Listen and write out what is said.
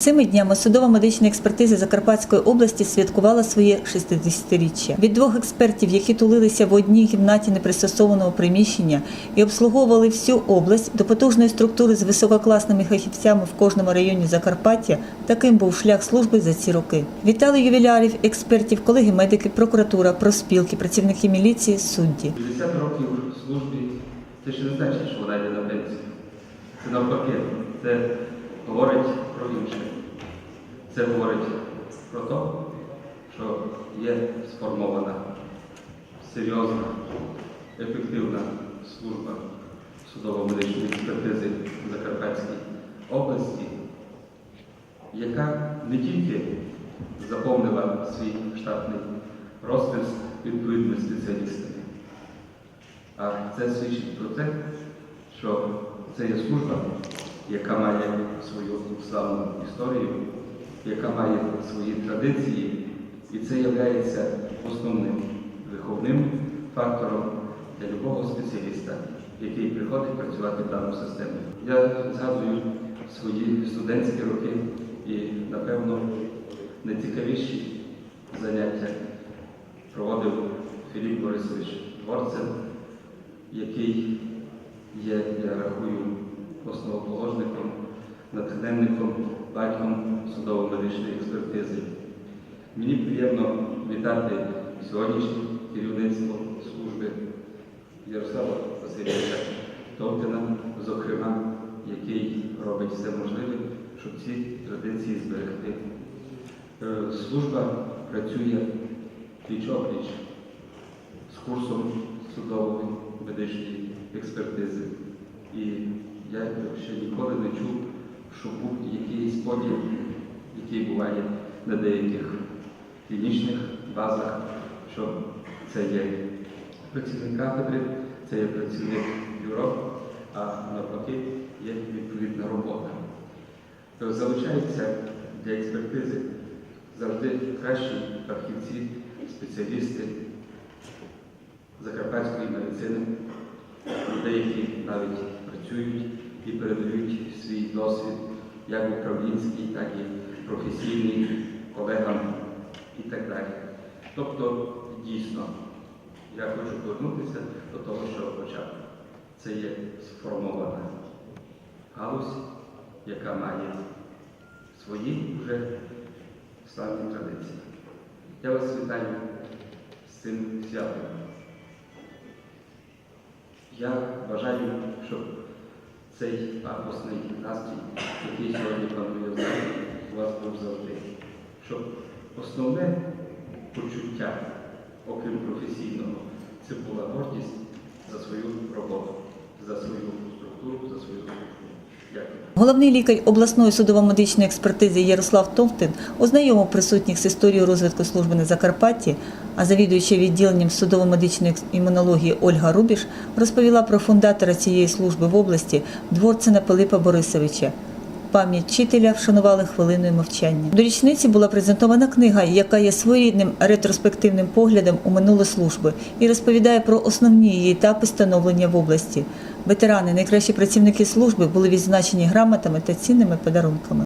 Цими днями судова медична експертиза Закарпатської області святкувала своє 60-річчя. Від двох експертів, які тулилися в одній кімнаті непристосованого приміщення і обслуговували всю область, до потужної структури з висококласними фахівцями в кожному районі Закарпаття, таким був шлях служби за ці роки. Вітали ювілярів, експертів, колеги медики, прокуратура, проспілки, працівники міліції, судді. 60 років службі це ще не значить, що вона йде на пенсію. Це навпаки, це говорить про інше. Це говорить про те, що є сформована серйозна, ефективна служба судово-медичної експертизи в Закарпатській області, яка не тільки заповнила свій штатний розпис відповідними спеціалістами, а це свідчить про те, що це є служба, яка має свою славну історію, яка має свої традиції, і це є основним виховним фактором для любого спеціаліста, який приходить працювати в дану систему. Я згадую свої студентські роки і, напевно, найцікавіші заняття проводив Філіп Борисович Дворцев, який є, я рахую, основоположником, натхненником, батьком судово-медичної експертизи. Мені приємно вітати сьогоднішнє керівництво служби Ярослава Васильовича Товтина, зокрема, який робить все можливе, щоб ці традиції зберегти. Е, Служба працює пліч-опліч з курсом судової медичної експертизи. І я ще ніколи не чув, що був якийсь поділ, який буває на деяких клінічних базах, що це є працівник кафедри, це є працівник бюро, а навпаки є відповідна робота. Залучаються для експертизи завжди кращі фахівці, спеціалісти закарпатської медицини, деякі навіть працюють і передають свій досвід як управлінський, так і професійний колегам і так далі. Тобто, дійсно, я хочу повернутися до того, що почав. Це є сформована галузь, яка має свої вже славні традиції. Я вас вітаю з цим святом. Я бажаю, щоб цей пафосний настрій, який сьогодні панує в залі, у вас був завжди. Щоб основне почуття, окрім професійного, це була гордість за свою роботу, за свою структуру, за свою службу. Головний лікар обласної судово-медичної експертизи Ярослав Товтин ознайомив присутніх з історією розвитку служби на Закарпатті, а завідуюча відділенням судово-медичної імунології Ольга Рубіш розповіла про фундатора цієї служби в області Дворцина Пилипа Борисовича. Пам'ять вчителя вшанували хвилиною мовчання. До річниці була презентована книга, яка є своєрідним ретроспективним поглядом у минуле служби і розповідає про основні її етапи становлення в області. Ветерани, найкращі працівники служби були відзначені грамотами та цінними подарунками.